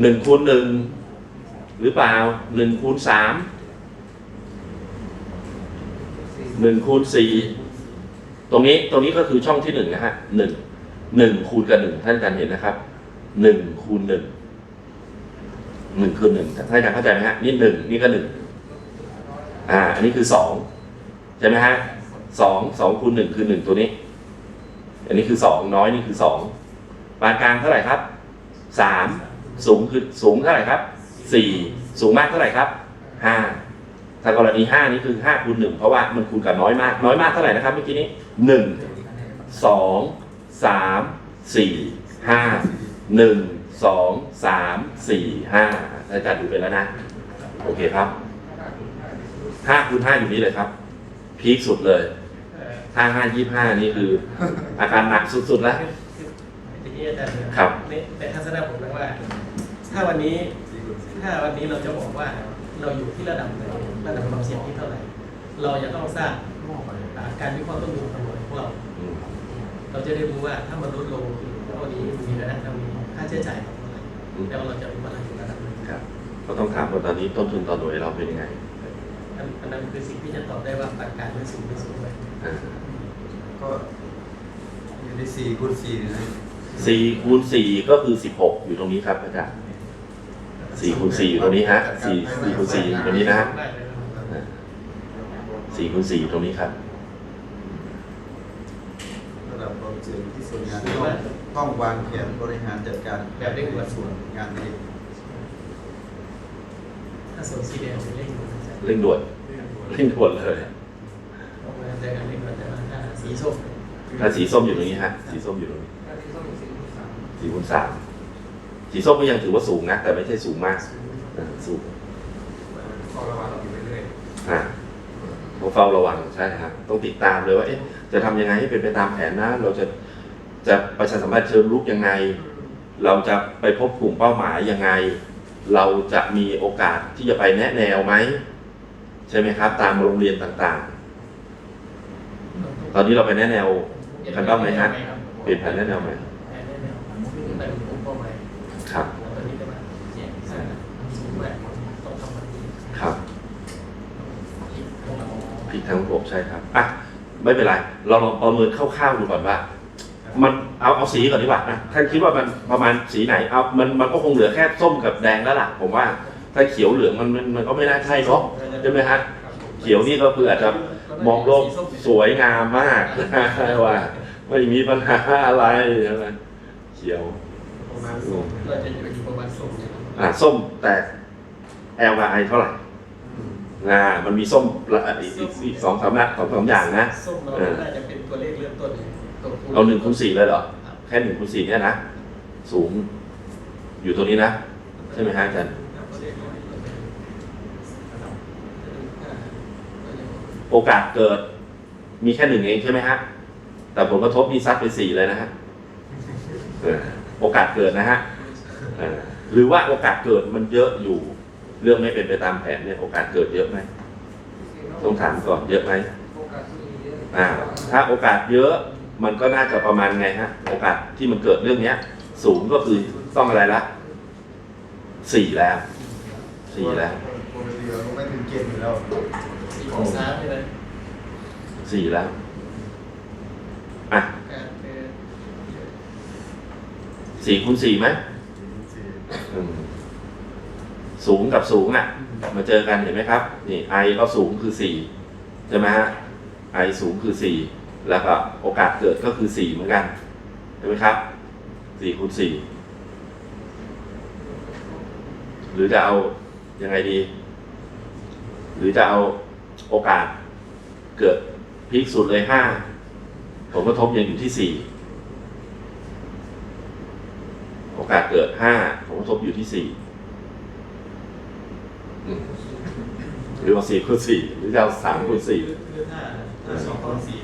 หนึ่งคูณหนึ่งหรือเปล่าหนึ่งคูณสามหนึ่งคูณสี่ตรงนี้ตรงนี้ก็คือช่องที่หนึ่งนะฮะหนึ่งหนึ่งคูณกับหนึ่งท่านอาจารย์เห็นนะครับหนึ่งคูณหนึ่งหนึ่งคูณหนึ่งท่านอาจารย์เข้าใจไหมฮะนี่หนึ่งนี่ก็หนึ่งอ่า อันนี้คือสองใช่ไหมฮะสองสองคูณหนึ่งคือหนึ่งตัวนี้ อันนี้คือสองน้อยนี่คือสองปานกลางเท่าไหร่ครับสาม สูงคือสูงเท่าไหร่ครับสี่สูงมากเท่าไหร่ครับห้าถ้ากรณีห้านี่คือห้าคูณหนึ่งเพราะว่ามันคูณกับน้อยมาก น้อยมากเท่าไหร่นะครับเมื่อกี้นี้หนึ่งสองสามสี่ห้าหนึ่งสองสามสี่ห้าอาจารย์ดูไปแล้วนะ โอเคครับห้าคูณห้าอยู่นี่เลยครับ พีคสุดเลยห้าห้ายี่ห้านี่คือ อาการหนักสุดๆแล้วทีนี้อาจารย์ครับในในทัศนะผมนะว่า ถ้าวันนี้ถ้าวันนี้เราจะบอกว่าเราอยู่ที่ระดับไหนระดับความเสี่ยงที่เท่าไหร่ เราจะต้องทราบอ่าการวิเคราะห์ต้นทุนคำนวณของเราอืมเราจะได้รู้ว่าถ้ามันลดลงเท่านี้มีระดับเท่านี้ค่าใช้จ่ายเท่าไหร่แล้วเราจะรู้ว่าเราอยู่ระดับไหนครับก็ต้องถามว่าตอนนี้ต้นทุนต่อหน่วยเราเป็นยังไงอันอันนั้นคือสิ่งที่จะตอบได้ว่าปานกลารไม่สูงไม่สูงเลยอ่าก็อยู่ในสี่คูณสี่นะสี่คูณสี่ก็คือสิบหกอยู่ตรงนี้ครับอาจารย์ สี่คูณสี่อยู่ตรงนี้ฮะสี่สี่คูณสี่อยู่ตรงนี้นะฮะได้เลยนะครับอ่าสี่คูณสี่อยู่ตรงนี้ครับระดับความเสี่ยงที่ส่วนงานต้องต้องวางแผนบริหารจัดการแบบเร่งด่วนส่วนงานนี้ถ้าส่วนสีแดงเป็นเร่งด่วนนะครับเร่งด่วนเร่งด่วนเลยออกมาเจอกันเร่งด่วนแต่ว่าถ้าสีส้มถ้าสีส้มอยู่ตรงนี้ฮะสีส้มอยู่ตรงนี้สี่คูณสามสีส้ม ก็ยังถือว่าสูงนะ แต่ไม่ใช่สูงมากอ่าสูงขอระวังอยู่เรื่อยอ่าต้องเฝ้าระวังใช่ครับต้องติดตามเลยว่าเอ๊ะจะทำยังไงให้เป็นไปตามแผนนะ เราจะจะประชาสัมพันธ์เชิงรุกยังไง เราจะไปพบกลุ่มเป้าหมายยังไง เราจะมีโอกาสที่จะไปแนะแนวไหมใช่ไหมครับ ตามโรงเรียนต่างๆ ตอนนี้เราไปแนะแนวกันบ้างไหมฮะเปลี่ยนแผนแนะแนวไหม ครับครับผิดทั้งระบบใช่ครับ อะ ไม่เป็นไร เราลองประเมินคร่าวๆดูก่อนว่า มันเอาเอาสีก่อนดีกว่านะท่านคิดว่ามันประมาณสีไหน เอา มันมันก็คงเหลือแค่ส้มกับแดงแล้วล่ะ ผมว่า ถ้าเขียวเหลืองมันมันมันก็ไม่น่าใช่เนาะใช่ไหมฮะ เขียวนี่ก็คืออาจจะมองโลกสวยงามมากว่าไม่มีปัญหาอะไรใช่ไหมเขียว ประมาณส้มเราจะอยู่ประมาณส้มเนี่ยครับอ่าส้มแต่ L กับ I เท่าไหร่อ่ามันมีส้มละอีกอีกอีกสองสามนะสองสามอย่างนะ ส้มเราน่าจะเป็นตัวเลขเริ่มต้นเลยตัวคูณเอาหนึ่งคูณสี่เลยเหรอครับแค่หนึ่งคูณสี่เนี่ยนะ สูง อยู่ตรงนี้นะ ใช่ไหมฮะอาจารย์ตัวเลขเริ่มต้นเลยนะครับอ่าโอกาสเกิด มีแค่หนึ่งเองใช่ไหมฮะ แต่ผลกระทบนี่ซัดไปสี่เลยนะฮะเออ โอกาสเกิดนะฮะเออหรือว่าโอกาสเกิดมันเยอะอยู่ เรื่องไม่เป็นไปตามแผนเนี่ยโอกาสเกิดเยอะไหมต้องถามก่อนเยอะไหมอ่าถ้าโอกาสเยอะมันก็น่าจะประมาณไงฮะ โอกาสที่มันเกิดเรื่องเนี้ย สูงก็คือต้องอะไรละสี่แล้วสี่แล้วปกติเราก็ไม่ถึงเกณฑ์อยู่แล้วสี่ของสามใช่ไหมสี่แล้วอะ การเอ่อ สี่คูณสี่ไหมสี่อืมสูงกับสูงอะ มาเจอกันเห็นไหมครับ นี่ไอก็สูงคือสี่ใช่ไหมฮะไอสูงคือสี่แล้วก็โอกาสเกิดก็คือสี่เหมือนกันใช่ไหมครับสี่คูณสี่หรือจะเอายังไงดี หรือจะเอาโอกาสเกิดพีคสุดเลยห้าผลกระทบยังอยู่ที่สี่ โอกาสเกิดห้าผลกระทบอยู่ที่สี่อืมหรือว่าสี่คูณสี่หรือจะเอาสามคูณสี่คือคือถ้าถ้าสองคูณสี่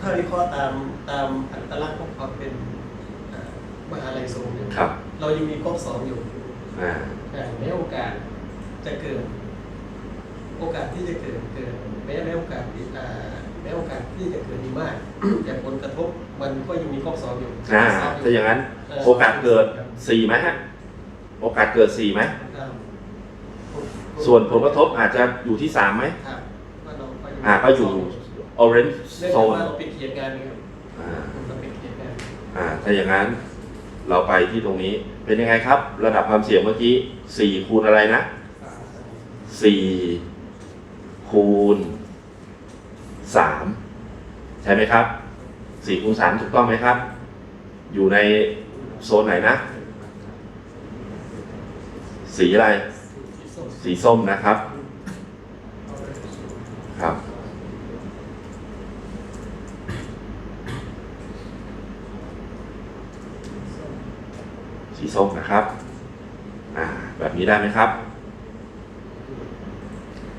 ถ้าวิเคราะห์ตามตามอัตลักษณ์ของความเป็นอ่ามหาลัยสูงเนี่ยครับ เรายังมีก๊อกสองอยู่อ่าอ่าแม้โอกาสจะเกิด โอกาสที่จะเกิดเกิดแม้แม้โอกาสที่อ่า แม้โอกาสที่จะเกิดมีมาก แต่ผลกระทบมันก็ยังมีก๊อกสองอยู่อ่าสองอยู่ถ้าอย่างนั้น โอกาสเกิดสี่ไหมฮะโโอกาสเกิดสี่ไหมครับส่วนผลกระทบอาจจะอยู่ที่สามไหมครับว่าเราก็อ่าก็อยู่ orange เนื่องจาก zone ว่าเราปิดเขียนงานครับอ่าเราปิดเขียนงานอ่าถ้าอย่างนั้นเราไปที่ตรงนี้เป็นยังไงครับ ระดับความเสี่ยงเมื่อกี้สี่คูณอะไรนะสี่คูณ สามใช่ไหมครับสี่คูณสามถูกต้องไหมครับ อยู่ในโซนไหนนะ สีอะไร สีส้มนะครับครับสีส้มนะครับอ่าแบบนี้ได้ไหมครับ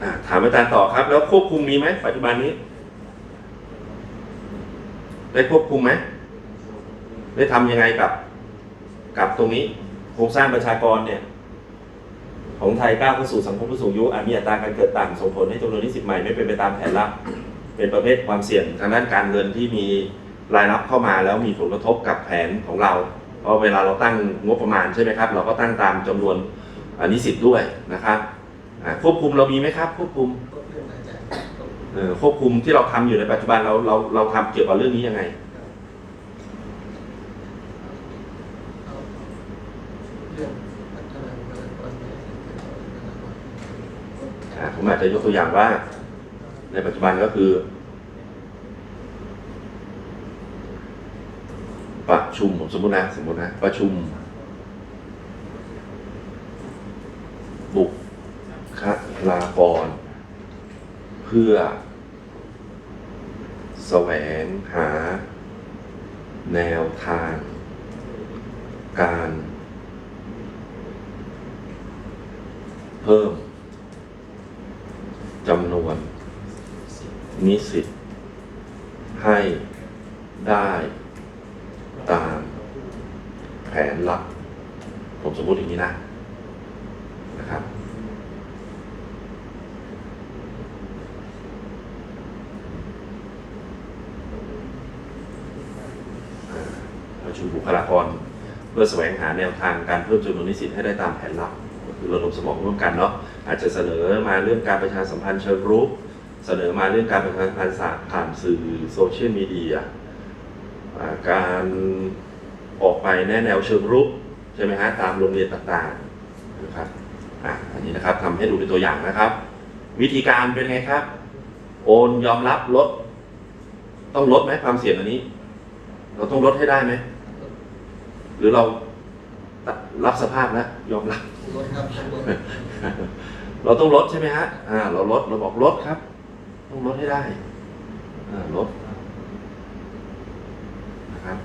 อ่าถามอาจารย์ต่อครับ แล้วควบคุมมีไหมปัจจุบันนี้ ได้ควบคุมไหมได้ทำยังไงกับ กับตรงนี้โครงสร้างประชากรเนี่ย ของไทยก้าวเข้าสู่สังคมผู้สูงอายุอาจมีอัตราการเกิดต่ำส่งผลให้จำนวนนิสิตใหม่ไม่เป็นไปตามแผนลับ เป็นประเภทความเสี่ยงทางด้านการเงินที่มีรายรับเข้ามาแล้วมีผลกระทบกับแผนของเรา เพราะเวลาเราตั้งงบประมาณใช่ไหมครับ เราก็ตั้งตามจำนวนนิสิตด้วยนะครับควบคุมเรามีไหมครับ ควบคุม ควบคุมที่เราทำอยู่ในปัจจุบันเราเราเราทำเกี่ยวกับเรื่องนี้ยังไงผมอาจจะยกตัวอย่างว่า ในปัจจุบันก็คือ ประชุมผมสมมตินะสมมตินะ ประชุม บุคลากร เพื่อ แสวงหา แนวทาง การ เพิ่มจำนวน นิสิตให้ได้ตามแผนลับผมสมมติอย่างนี้นะนะครับ อ่า ประชุมบุคลากร เพื่อแสวงหาแนวทางการเพิ่มจำนวนนิสิตให้ได้ตามแผนลับก็คือระดมสมองร่วมกันเนาะอาจจะเสนอมาเรื่องการประชาสัมพันธ์เชิงรุกเสนอมาเรื่องการประชาสัมพันธ์ผ่านสื่อโซเชียลมีเดียการออกไปแนแนวเชิงรุกใช่ไหมฮะตามโรงเรียนต่างๆนะครับอะอันนี้นะครับทำให้ดูเป็นตัวอย่างนะครับ วิธีการเป็นไงครับ โอนยอมรับลด ต้องลดไหมความเสี่ยงอันนี้ เราต้องลดให้ได้ไหม หรือเรารับสภาพแล้วยอมรับรถครับรถเราต้องลดใช่ไหมฮะอ่าเราลดเราบอกลดครับ ต้องลดให้ได้อ่าลดนะครับ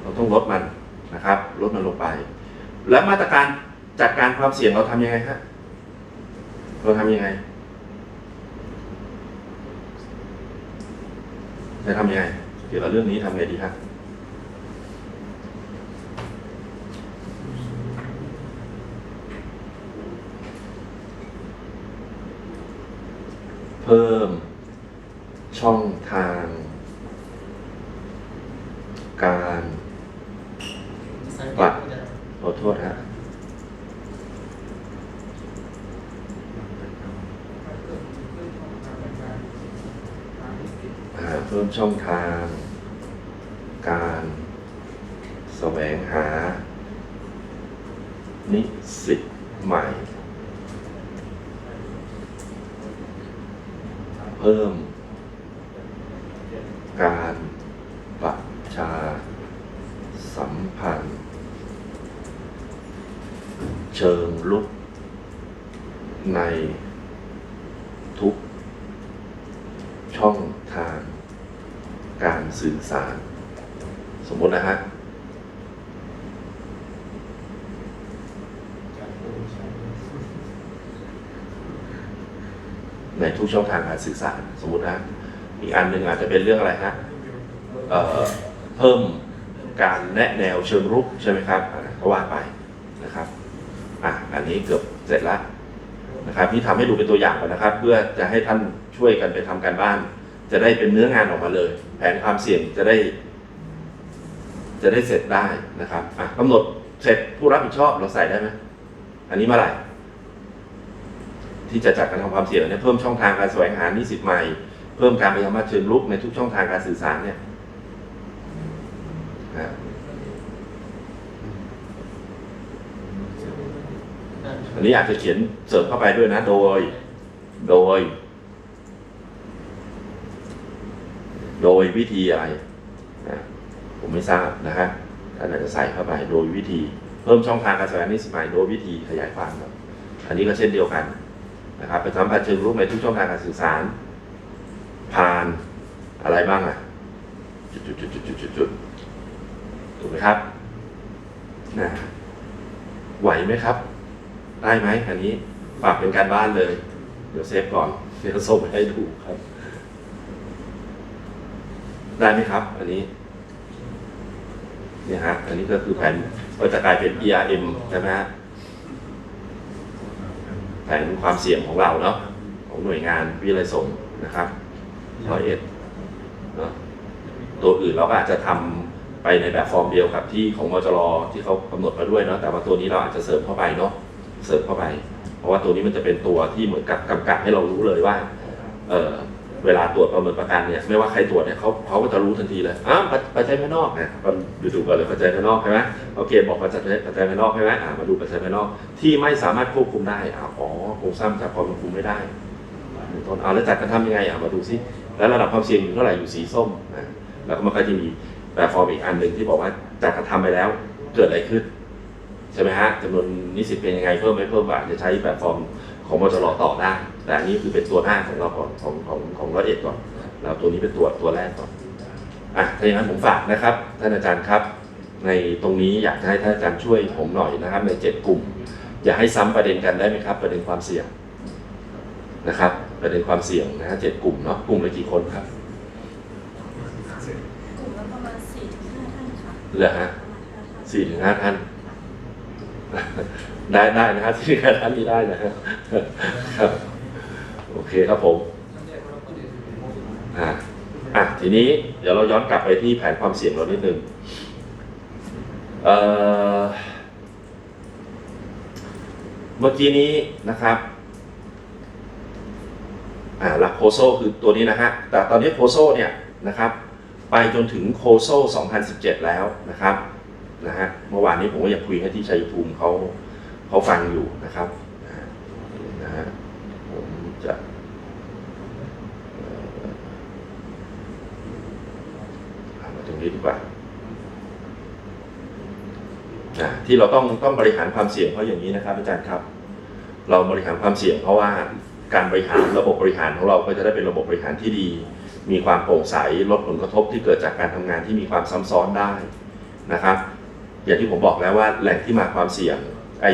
เราต้องลดมันนะครับลดมันลงไป แล้วมาตรการจัดการความเสี่ยงเราทำยังไงฮะเราทำยังไงจะทำยังไง เกี่ยวกับเรื่องนี้ทำไงดีครับเพิ่มช่องทาง การสังเกตอาจารย์ขอโทษฮะอ่าเพิ่มช่องทาง การแสวงหา นิสิตใหม่ เพิ่ม การประชาสัมพันธ์ เชิงลุก ในทุกช่องทางการสื่อสาร สมมตินะฮะ ในทุ การสื่อสารสมมตินะอีกอันหนึ่งอาจจะเป็นเรื่องอะไรฮะเเพิ่มการแนะแนวเชิงรุกใช่ไหมครับอ่าก็ว่าไปนะครับอะอันนี้เกือบเสร็จแล้วนะครับที่ทำให้ดูเป็นตัวอย่างก่อนนะครับ เพื่อจะให้ท่านช่วยกันไปทำการบ้าน จะได้เป็นเนื้องานออกมาเลย แผนความเสี่ยงจะได้ จะได้เสร็จได้นะครับอะกำหนดเสร็จผู้รับผิดชอบเราใส่ได้ไหมอันนี้เมื่อไหร่ ที่จะจัดการทำความเสี่ยงเนี่ยเพิ่มช่องทางการแสวงหานิสิตใหม่ เพิ่มการพยายามเชิงลุกในทุกช่องทางการสื่อสารเนี่ยอะอันนี้อาจจะเขียนเสริมเข้าไปด้วยนะ โดย โดย โดยวิธีอะไรนะผมไม่ทราบนะฮะท่านอาจจะใส่เข้าไปโดยวิธี เพิ่มช่องทางการแสดงนิสมัยโดยวิธีขยายความครับอันนี้ก็เช่นเดียวกัน นะครับไปทำพันเชิงรูปในทุกช่องทางการสื่อสาร ผ่านอะไรบ้างอะจุดจุดจุดจุดจุดจุดจุดถูกไหมครับนะไหวไหมครับ ได้ไหมอันนี้ฝากเป็นการบ้านเลย เดี๋ยวเซฟก่อน เดี๋ยวส่งให้ดูครับ ได้ไหมครับ อันนี้เนี่ยฮะ อันนี้ก็คือแผนก็จะกลายเป็น ERM ใช่ไหมฮะ แผนความเสี่ยงของเราเนาะของหน่วยงานวิเลยสงนะครับร้อยเอ็ดเนาะตัวอื่นเราก็อาจจะทำไปในแบบฟอร์มเดียวกับที่ของมจรที่เขากำหนดมาด้วยเนาะแต่ว่าตัวนี้เราอาจจะเสริมเข้าไปเนาะเสริมเข้าไป เพราะว่าตัวนี้มันจะเป็นตัวที่เหมือนกับกำกับให้เรารู้เลยว่า เออ เวลาตรวจประเมินประกันเนี่ยไม่ว่าใครตรวจเนี่ยเขาเขาก็จะรู้ทันทีเลยอ้าวปัจจัยภายนอกนะมันดูดูกันเลยปัจจัยภายนอกใช่ไหมโอเคบอกปัจจัยปัจจัยภายนอกใช่ไหมอ่ามาดูปัจจัยภายนอกที่ไม่สามารถควบคุมได้อ่าอ๋อโครงสร้างจากความควบคุมไม่ได้ต้นเอาแล้วจัดการทำยังไงอ่ามาดูซิแล้วระดับความเสี่ยงอยู่เท่าไหร่อยู่สีส้มนะแล้วก็มันก็จะมีแบบฟอร์มอีกอันหนึ่งที่บอกว่าจากการทำไปแล้วเกิดอะไรขึ้นใช่ไหมฮะจำนวนนิสิตเป็นยังไงเพิ่มไหมเพิ่มอาจจะใช้แบบฟอร์มของมจรต่อได้ แต่อันนี้คือเป็นตัวหน้าของเราก่อนของของของร้อยเอ็ดก่อนแล้วตัวนี้เป็นตัวตัวแรกก่อนอะถ้าอย่างนั้นผมฝากนะครับท่านอาจารย์ครับ ในตรงนี้อยากจะให้ท่านอาจารย์ช่วยผมหน่อยนะครับ ในเจ็ดกลุ่ม อย่าให้ซ้ำประเด็นกันได้ไหมครับ ประเด็นความเสี่ยงนะครับ ประเด็นความเสี่ยงนะฮะเจ็ดกลุ่มเนาะกลุ่มละกี่คนครับกลุ่มละประมาณสี่ถึงห้าท่านค่ะเหลือฮะประมาณห้าท่านสี่ถึงห้าท่านได้ได้นะฮะสี่ถึงห้าท่านนี้ได้นะฮะครับ โอเคครับผมอะอะทีนี้เดี๋ยวเราย้อนกลับไปที่แผนความเสี่ยงเรานิดนึงเอ่อเมื่อกี้นี้นะครับอ่าหลักโคโซคือตัวนี้นะฮะ แต่ตอนนี้โคโซเนี่ยนะครับ ไปจนถึงโคโซ2017 แล้วนะครับนะฮะเมื่อวานนี้ผมก็ยังคุยให้ที่ชัยภูมิเขาเขาฟังอยู่นะครับนะฮะนะฮะผมจะเอ่อเอามาตรงนี้ ดีกว่าอะที่เราต้องต้องบริหารความเสี่ยงเพราะอย่างนี้นะครับอาจารย์ครับ เราบริหารความเสี่ยงเพราะว่าการบริหารระบบบริหารของเราก็จะได้เป็นระบบบริหารที่ดี มีความโปร่งใสลดผลกระทบที่เกิดจากการทำงานที่มีความซ้ำซ้อนได้นะครับอย่างที่ผมบอกแล้วว่าแหล่งที่มาความเสี่ยงไอ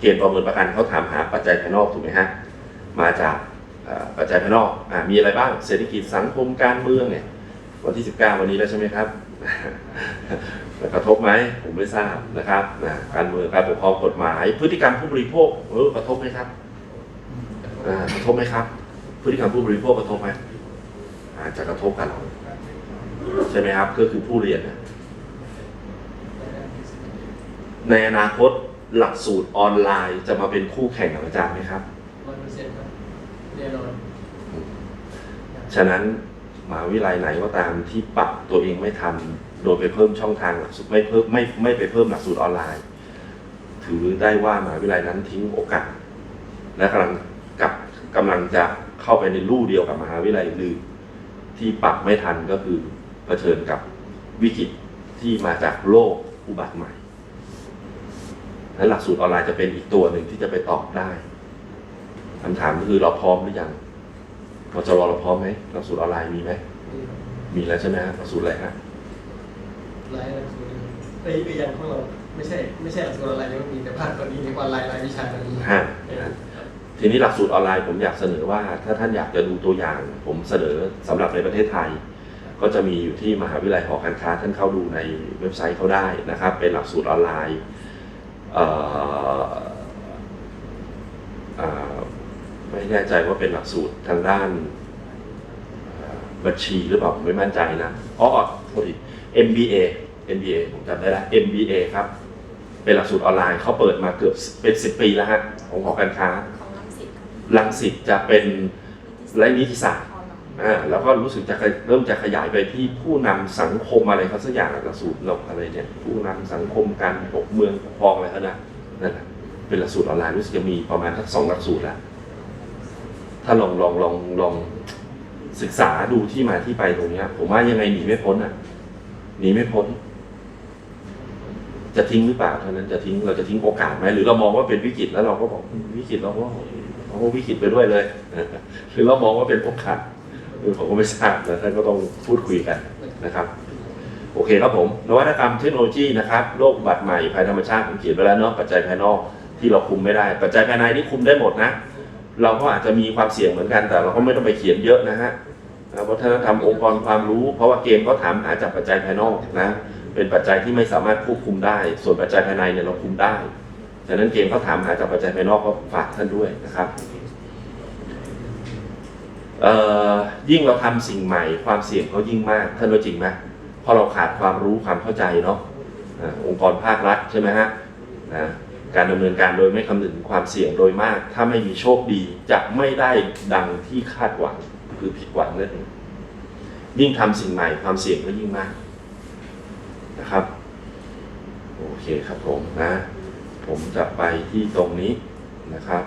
เกณฑ์ประเมินประกันเขาถามหาปัจจัยภายนอกถูกไหมฮะมาจากปัจจัยภายนอกอมีอะไรบ้างเศรษฐกิจสังคมการเมืองเนี่ย วันที่ 19 วันนี้แล้วใช่ไหมครับกระทบไหมผมไม่ทราบนะครับนะการเมืองการปกครองกฎหมาย พฤติกรรมผู้บริโภคเออกระทบไหมครับอ่ากระทบไหมครับ พฤติกรรมผู้บริโภคกระทบไหมอาจจะกระทบกับเราใช่ไหมครับ ก็คือผู้เรียนนะในอนาคตหลักสูตรออนไลน์จะมาเป็นคู่แข่งกับอาจารย์ไหมครับร้อยเปอร์เซ็นต์ครับแน่นอนฉะนั้น มหาวิทยาลัยไหนก็ตามที่ปรับตัวเองไม่ทันโดยไปเพิ่มช่องทางหลักสูตรไม่เพิ่มไม่ไม่ไปเพิ่มหลักสูตรออนไลน์ ถือได้ว่ามหาวิทยาลัยนั้นทิ้งโอกาส และกำลังกับกำลังจะเข้าไปในลู่เดียวกับมหาวิทยาลัยอื่นที่ปรับไม่ทันก็คือเผชิญกับวิกฤตที่มาจากโลกอุบัติใหม่ และหลักสูตรออนไลน์จะเป็นอีกตัวหนึ่งที่จะไปตอบได้คำถามก็คือเราพร้อมหรือยัง มจรเราพร้อมไหมหลักสูตรออนไลน์มีไหม มีแล้วใช่ไหมฮะหลักสูตรอะไรฮะรายหลักสูตรไอ้ไปยังของเราไม่ใช่ไม่ใช่หลักสูตรอะไรยังมีแต่ภาคตอนนี้ในวันรายรายวิชาตอนนี้ฮะทีนี้หลักสูตรออนไลน์ผมอยากเสนอว่า ถ้าท่านอยากจะดูตัวอย่าง ผมเสนอสำหรับในประเทศไทย ก็จะมีอยู่ที่มหาวิทยาลัยหอการค้าท่านเข้าดูในเว็บไซต์เขาได้นะครับ เป็นหลักสูตรออนไลน์เอ่อเอ่อ ไม่แน่ใจว่าเป็นหลักสูตรทางด้านเอ่อบัญชีหรือเปล่าผมไม่มั่นใจนะอ๋อโทษที MBA MBA ผมจำได้แล้ว MBA ครับ เป็นหลักสูตรออนไลน์เขาเปิดมาเกือบเป็น 10 ปีแล้วฮะของหอการค้าของลังสิตค่ะลังสิตจะเป็นและนิติศาสตร์อ่าแล้วก็รู้สึกจะเริ่มจะขยายไปที่ผู้นำสังคมอะไรเขาสักอย่างหลักสูตรเราอะไรเนี่ยผู้นำสังคมการปกเมืองปกครองอะไรเขานะนั่นแหละเป็นหลักสูตรออนไลน์รู้สึกจะมีประมาณทักสองหลักสูตรแล้ว ถ้าลองลองลองลองศึกษาดูที่มาที่ไปตรงเนี้ย ผมว่ายังไงหนีไม่พ้นอะหนีไม่พ้น จะทิ้งหรือเปล่าเท่านั้นจะทิ้งเราจะทิ้งโอกาสไหมหรือเรามองว่าเป็นวิกฤตแล้วเราก็บอกวิกฤตเราก็เราก็วิกฤตไปด้วยเลยหรือเรามองว่าเป็นโอกาสหรือผมก็ไม่ทราบนะท่านก็ต้องพูดคุยกันนะครับโอเคครับผมนวัตกรรมเทคโนโลยีนะครับโรคบัติใหม่ภัยธรรมชาติผมเขียนไว้แล้วเนาะปัจจัยภายนอกที่เราคุมไม่ได้ ปัจจัยภายในนี่คุมได้หมดนะ เราก็อาจจะมีความเสี่ยงเหมือนกัน แต่เราก็ไม่ต้องไปเขียนเยอะนะฮะวัฒนธรรมองค์กรความรู้ เพราะว่าเกมก็ถามหาจากปัจจัยภายนอกนะเป็นปัจจัยที่ไม่สามารถควบคุมได้ ส่วนปัจจัยภายในเนี่ยเราคุมได้ฉะนั้นเกมเขาถามหาจากปัจจัยภายนอกก็ฝากท่านด้วยนะครับยิ่งเราทำสิ่งใหม่ความเสี่ยงก็ยิ่งมากท่านรู้จริงไหมเพราะเราขาดความรู้ความเข้าใจเนาะอ่าองค์กรภาครัฐใช่ไหมฮะนะ การดำเนินการโดยไม่คำนึงความเสี่ยงโดยมาก ถ้าไม่มีโชคดีจะไม่ได้ดังที่คาดหวังคือผิดหวังนั่นเองยิ่งทำสิ่งใหม่ความเสี่ยงก็ยิ่งมากนะครับ โอเคครับผมนะ ผมจะไปที่ตรงนี้นะครับ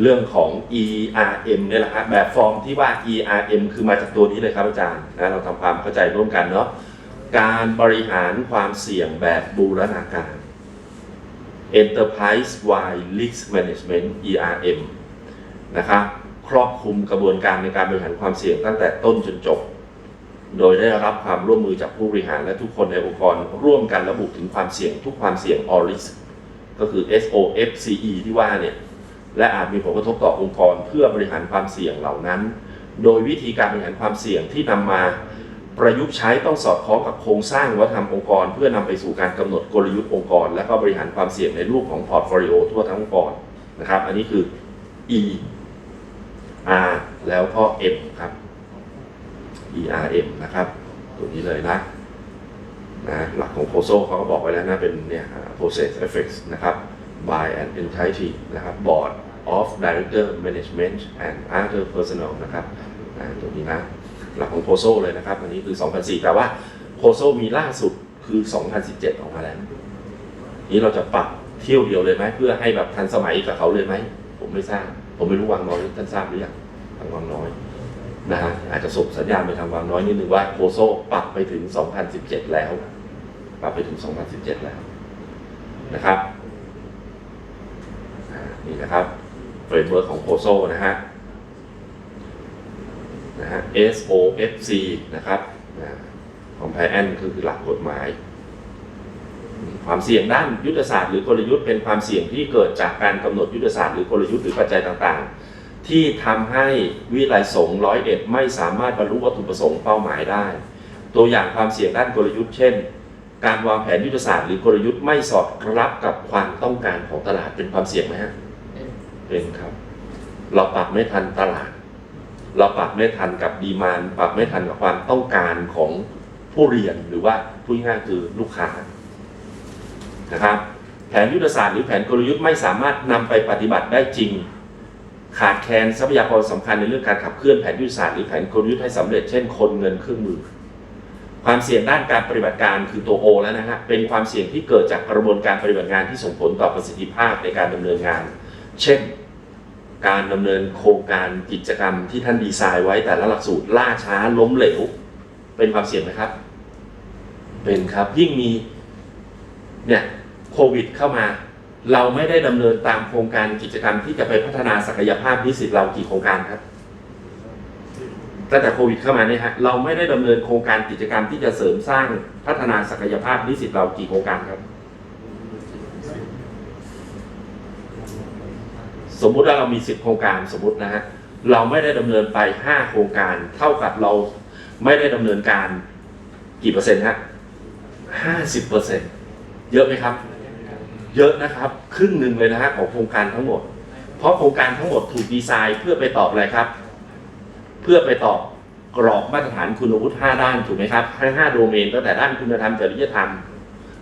เรื่องของ ERM เนี่ยแหละครับแบบฟอร์มที่ว่า ERM คือมาจากตัวนี้เลยครับอาจารย์นะเราทำความเข้าใจร่วมกันเนาะการบริหารความเสี่ยงแบบบูรณาการ Enterprise Wide Risk Management ERM นะครับครอบคลุมกระบวนการในการบริหารความเสี่ยงตั้งแต่ต้นจนจบ โดยได้รับความร่วมมือจากผู้บริหารและทุกคนในองค์กร ร่วมกันระบุถึงความเสี่ยงทุกความเสี่ยง all risk ก็คือ SOFCE ที่ว่าเนี่ย และอาจมีผลกระทบต่อองค์กรเพื่อบริหารความเสี่ยงเหล่านั้น โดยวิธีการบริหารความเสี่ยงที่นำมา ประยุกต์ใช้ต้องสอดคล้องกับโครงสร้างวัฒนธรรมองค์กร เพื่อนำไปสู่การกำหนดกลยุทธ์องค์กร และก็บริหารความเสี่ยงในรูปของพอร์ตโฟลิโอทั่วทั้งองค์กรนะครับ อันนี้คือ E R แล้วก็ M ครับ ERM นะครับ ตัวนี้เลยนะนะหลักของโ o โซเขาก็บอกไว้แล้วนะ เป็นเนี่ย process effects นะครับ by an entity นะครับ board of director management and other personnel นะครับนะตัวนี้นะ หลักของโ o โซเลยนะครับ อันนี้คือ 2004 แต่ว่าโ o โซมีล่าสุดคือ 2017 ออกมาแล้ว นี้เราจะปรับเที่ยวเดียวเลยไหมเพื่อให้แบบทันสมัยกับเขาเลยไหม ผมไม่ทราบ ผมไม่รู้วางน้อยท่านทราบหรือยังทางวางน้อยนะฮะอาจจะส่งสัญญาณไปทางวางน้อยนิดนึงว่าโคโซปรับไปถึง 2017 แล้ว ปรับไปถึง 2017 แล้วนะครับนี่นะครับเฟรมเวิร์กของโคโซนะฮะ นะฮะ SOFC นะครับนะของไพแอนคือหลักกฎหมาย ความเสี่ยงด้านยุทธศาสตร์หรือกลยุทธ์เป็นความเสี่ยงที่เกิดจากการกำหนดยุทธศาสตร์หรือกลยุทธ์หรือปัจจัยต่างๆ ที่ทำให้วิไลสงฆ์ร้อยเอ็ดไม่สามารถบรรลุวัตถุประสงค์เป้าหมายได้ ตัวอย่างความเสี่ยงด้านกลยุทธ์ เช่น การวางแผนยุทธศาสตร์หรือกลยุทธ์ไม่สอดรับกับความต้องการของตลาดเป็นความเสี่ยงไหมฮะเป็นครับ เราปรับไม่ทันตลาด เราปรับไม่ทันกับดีมานปรับไม่ทันกับความต้องการของผู้เรียนหรือว่าพูดง่ายคือลูกค้านะครับแผนยุทธศาสตร์หรือแผนกลยุทธ์ไม่สามารถนำไปปฏิบัติได้จริง ขาดแคลนทรัพยากรสำคัญในเรื่องการขับเคลื่อนแผนยุทธศาสตร์หรือแผนกลยุทธ์ให้สำเร็จเช่นคนเงินเครื่องมือ ความเสี่ยงด้านการปฏิบัติการคือตัว O แล้วนะฮะเป็นความเสี่ยงที่เกิดจากกระบวนการปฏิบัติงานที่ส่งผลต่อประสิทธิภาพในการดำเนินงาน เช่น การดำเนินโครงการกิจกรรมที่ท่านดีไซน์ไว้แต่ละหลักสูตรล่าช้าล้มเหลว เป็นความเสี่ยงไหมครับ เป็นครับยิ่งมีเนี่ยโควิดเข้ามา เราไม่ได้ดำเนินตามโครงการกิจกรรมที่จะไปพัฒนาศักยภาพนิสิตเรากี่โครงการครับตั้งแต่โควิดเข้ามาเนี่ยฮะเราไม่ได้ดำเนินโครงการกิจกรรมที่จะเสริมสร้างพัฒนาศักยภาพนิสิตเรากี่โครงการครับ สมมุติว่าเรามีสิบโครงการสมมตินะฮะเราไม่ได้ดำเนินไปห้าโครงการ เท่ากับเราไม่ได้ดำเนินการกี่เปอร์เซ็นต์ฮะห้าสิบเปอร์เซ็นต์เยอะไหมครับ เยอะนะครับ ครึ่งหนึ่งเลยนะฮะของโครงการทั้งหมด เพราะโครงการทั้งหมดถูกดีไซน์เพื่อไปตอบอะไรครับ เพื่อไปตอบกรอบมาตรฐานคุณวุฒิ5ด้านถูกไหมครับทั้ง5โดเมนตั้งแต่ด้านคุณธรรมจริยธรรม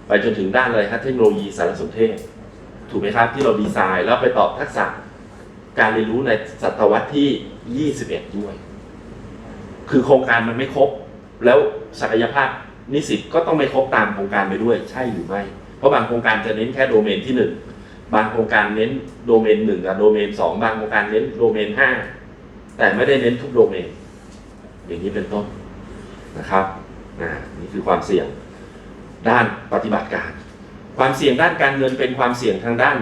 ไปจนถึงด้านอะไรครับเทคโนโลยีสารสนเทศ ถูกไหมครับที่เราดีไซน์แล้วไปตอบทักษะ การเรียนรู้ในศตวรรษที่ 21 ด้วย คือโครงการมันไม่ครบ แล้วศักยภาพนิสิตก็ต้องไม่ครบตามโครงการไปด้วย ใช่หรือไม่ เพราะบางโครงการจะเน้นแค่โดเมนที่หนึ่งบางโครงการเน้นโดเมนหนึ่งกับโดเมนสองบางโครงการเน้นโดเมนห้าแต่ไม่ได้เน้นทุกโดเมน อย่างนี้เป็นต้นนะครับอ่านี่คือความเสี่ยงด้านปฏิบัติการ ความเสี่ยงด้านการเงินเป็นความเสี่ยงทางด้าน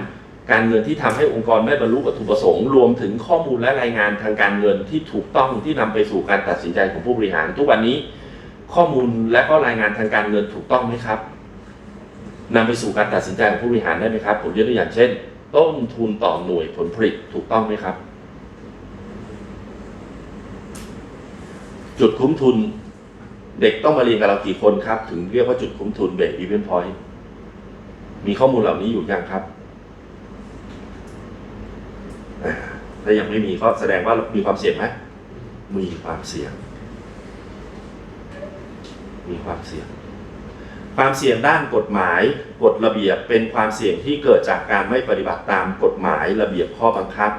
การเงินที่ทำให้องค์กรไม่บรรลุวัตถุประสงค์ รวมถึงข้อมูลและรายงานทางการเงินที่ถูกต้องที่นำไปสู่การตัดสินใจของผู้บริหาร ทุกวันนี้ข้อมูลและก็รายงานทางการเงินถูกต้องไหมครับนำไปสู่การตัดสินใจของผู้บริหารได้ไหมครับ ผมยกตัวอย่างเช่น ต้นทุนต่อหน่วยผลผลิตถูกต้องไหมครับ จุดคุ้มทุนเด็กต้องมาเรียนกับเรากี่คนครับ ถึงเรียกว่าจุดคุ้มทุนเบรกอีเวนต์พอยต์มีข้อมูลเหล่านี้อยู่ยังครับอ่า ถ้ายังไม่มีก็แสดงว่ามีความเสี่ยงไหมมีความเสี่ยง มีความเสี่ยง ความเสี่ยงด้านกฎหมายกฎระเบียบเป็นความเสี่ยงที่เกิดจากการไม่ปฏิบัติตามกฎหมายระเบียบข้อบังคับ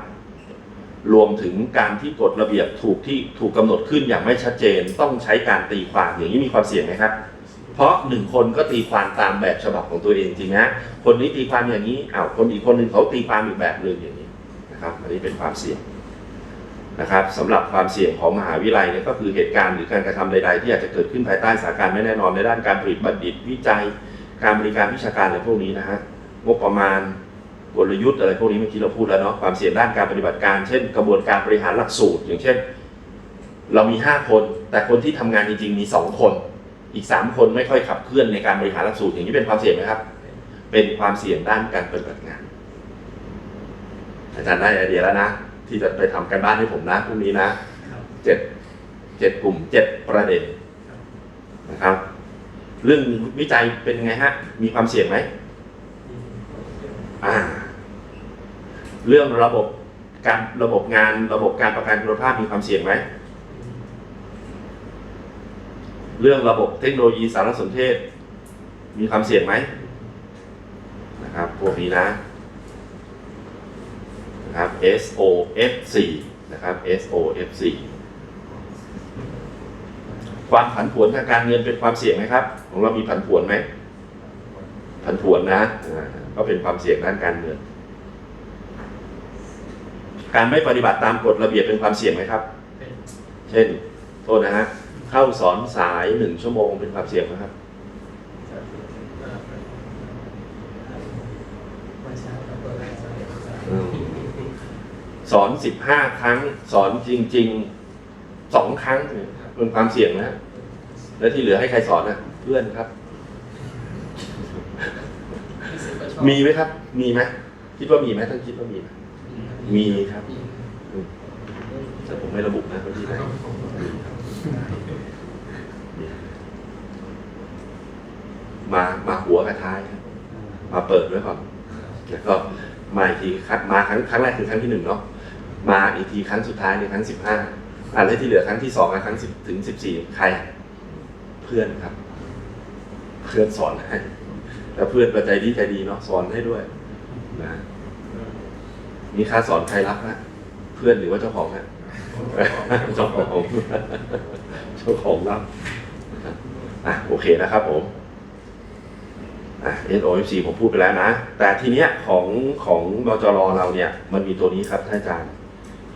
รวมถึงการที่กฎระเบียบถูกที่ถูกกำหนดขึ้นอย่างไม่ชัดเจน ต้องใช้การตีความอย่างนี้มีความเสี่ยงไหมครับเพราะหนึ่งคนก็ตีความตามแบบฉบับของตัวเองจริงไหมคนนี้ตีความอย่างนี้อ้าวคนอีกคนหนึ่งเขาตีความอีกแบบหนึ่งอย่างนี้ นะครับอันนี้เป็นความเสี่ยงนะครับสำหรับความเสี่ยงของมหาวิทยาลัยเนี่ยก็คือเหตุการณ์หรือการกระทำใด ๆ ที่อาจจะเกิดขึ้นภายใต้สถานการณ์ไม่แน่นอนในด้านการผลิตบัณฑิตวิจัย การบริการวิชาการอะไรพวกนี้นะฮะงบประมาณกลยุทธ์อะไรพวกนี้เมื่อกี้เราพูดแล้วเนาะความเสี่ยงด้านการปฏิบัติการ เช่น กระบวนการบริหารหลักสูตร อย่างเช่น เรามี 5 คน แต่คนที่ทำงานจริง ๆ มี 2 คน อีก 3 คนไม่ค่อยขับเคลื่อนในการบริหารหลักสูตรอย่างนี้เป็นความเสี่ยงไหมครับ เป็นความเสี่ยงด้านการปฏิบัติงาน อาจารย์ได้ไอเดียแล้วนะ ที่จะไปทำกันบ้านให้ผมนะพรุ่งนี้นะครับเจ็ดเจ็ดกลุ่มเจ็ดประเด็นนะครับ เรื่องวิจัยเป็นยังไงฮะ มีความเสี่ยงไหมอ่า เรื่องระบบการระบบงานระบบการประกันคุณภาพมีความเสี่ยงไหม เรื่องระบบเทคโนโลยีสารสนเทศ มีความเสี่ยงไหมนะครับ พวกนี้นะ นะครับ SOF4 นะครับ SOF4 ความผันผวนทางการเงินเป็นความเสี่ยงไหมครับ ของเรามีผันผวนไหมผันผวนนะอ่าก็เป็นความเสี่ยงด้านการเงิน การไม่ปฏิบัติตามกฎระเบียบเป็นความเสี่ยงไหมครับเป็นเช่น โทษนะฮะเข้าสอนสายหนึ่งชั่วโมงเป็นความเสี่ยงไหมครับ เอ่อมาเช้ากับตัวแรกสายสาย อืม สอนสิบห้าครั้ง สอนจริงๆสองครั้งเนี่ยเป็นความเสี่ยงนะ แล้วที่เหลือให้ใครสอนนะเพื่อนครับที่สิบกว่าช่องมีไหมครับ มีไหมคิดว่ามีไหมท่านคิดว่ามีไหมมีครับอืมแต่ผมไม่ระบุนะว่าที่ไหนมามาหัวกับท้ายครับมาเปิดไว้ก่อนแล้วก็มาอีกทีครับมาครั้งครั้งแรกคือครั้งที่หนึ่งเนาะ มาอีกทีครั้งสุดท้ายในครั้งสิบห้าอะแล้วที่เหลือครั้งที่สองกับครั้งสิบถึงสิบสี่ใคร เพื่อนครับ เพื่อนสอนให้แล้วเพื่อนก็ใจดีใจดีเนาะสอนให้ด้วยนะมีค่าสอนใครรับนะเพื่อนหรือว่าเจ้าของนะเจ้าของเจ้าของรับอะโอเคนะครับผมอะ SOFC ผมพูดไปแล้วนะ แต่ทีเนี้ยของของบจรเราเนี่ย มันมีตัวนี้ครับท่านอาจารย์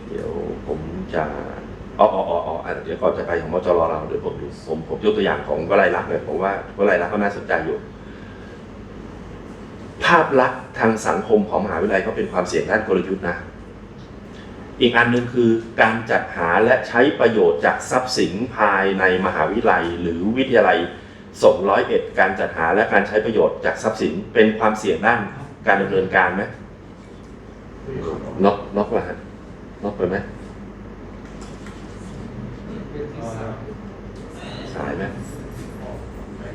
เดี๋ยวผมจะอ๋ออ๋ออ๋ออ๋ออะเดี๋ยวก่อนจะไปของบจรเราเดี๋ยวผมดูผมผมยกตัวอย่างของวลัยลักษณ์เลยผมว่าวลัยลักษณ์ก็น่าสนใจอยู่ ภาพลักษณ์ทางสังคมของมหาวิทยาลัยก็เป็นความเสี่ยงด้านกลยุทธ์นะอีกอันหนึ่งคือการจัดหาและใช้ประโยชน์จากทรัพย์สินภายในมหาวิทยาลัย หรือวิทยาลัยสงร้อยเอ็ดการจัดหาและการใช้ประโยชน์จากทรัพย์สินเป็นความเสี่ยงด้านการดำเนินการไหมน็อกน็อกละฮะ ลดไปไหมสายไหม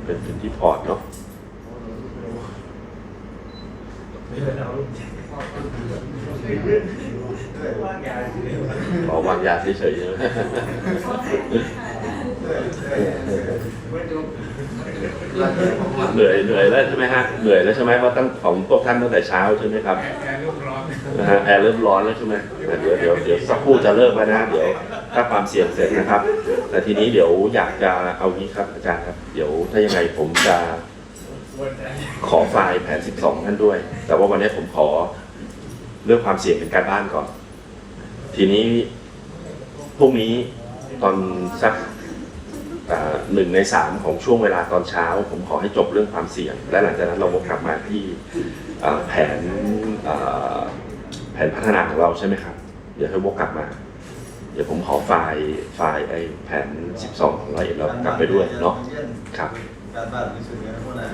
เป็นเป็นที่พอร์ตเนาะขอวางยาเฉยๆใช่เหนื่อยเหนื่อยแล้วใช่ไหมฮะเหนื่อยแล้วใช่ไหมเพราะตั้งของพวกท่านตั้งแต่เช้าใช่ไหมครับ นะฮะแอร์เริ่มร้อนแล้วใช่ไหมเดี๋ยวเดี๋ยวเดี๋ยวสักครู่จะเริ่มแล้วนะ เดี๋ยวถ้าความเสี่ยงเสร็จนะครับ แต่ทีนี้เดี๋ยวอยากจะเอางี้ครับอาจารย์ครับ เดี๋ยวถ้ายังไงผมจะขอไฟล์แผน 12 ท่านด้วย แต่ว่าวันนี้ผมขอเรื่องความเสี่ยงเป็นการบ้านก่อน ทีนี้พรุ่งนี้ตอนสักหนึ่งในสามของช่วงเวลาตอนเช้า ผมขอให้จบเรื่องความเสี่ยง และหลังจากนั้นเราวกกลับมาที่แผน แผนพัฒนาของเราใช่ไหมครับ เดี๋ยวให้วกกลับมา เดี๋ยวผมขอไฟล์ไฟล์ไอ้แผน 12 ของเราเองเรากลับไปด้วยเนาะครับ การบ้านที่สุดเนี่ยพวกนั้น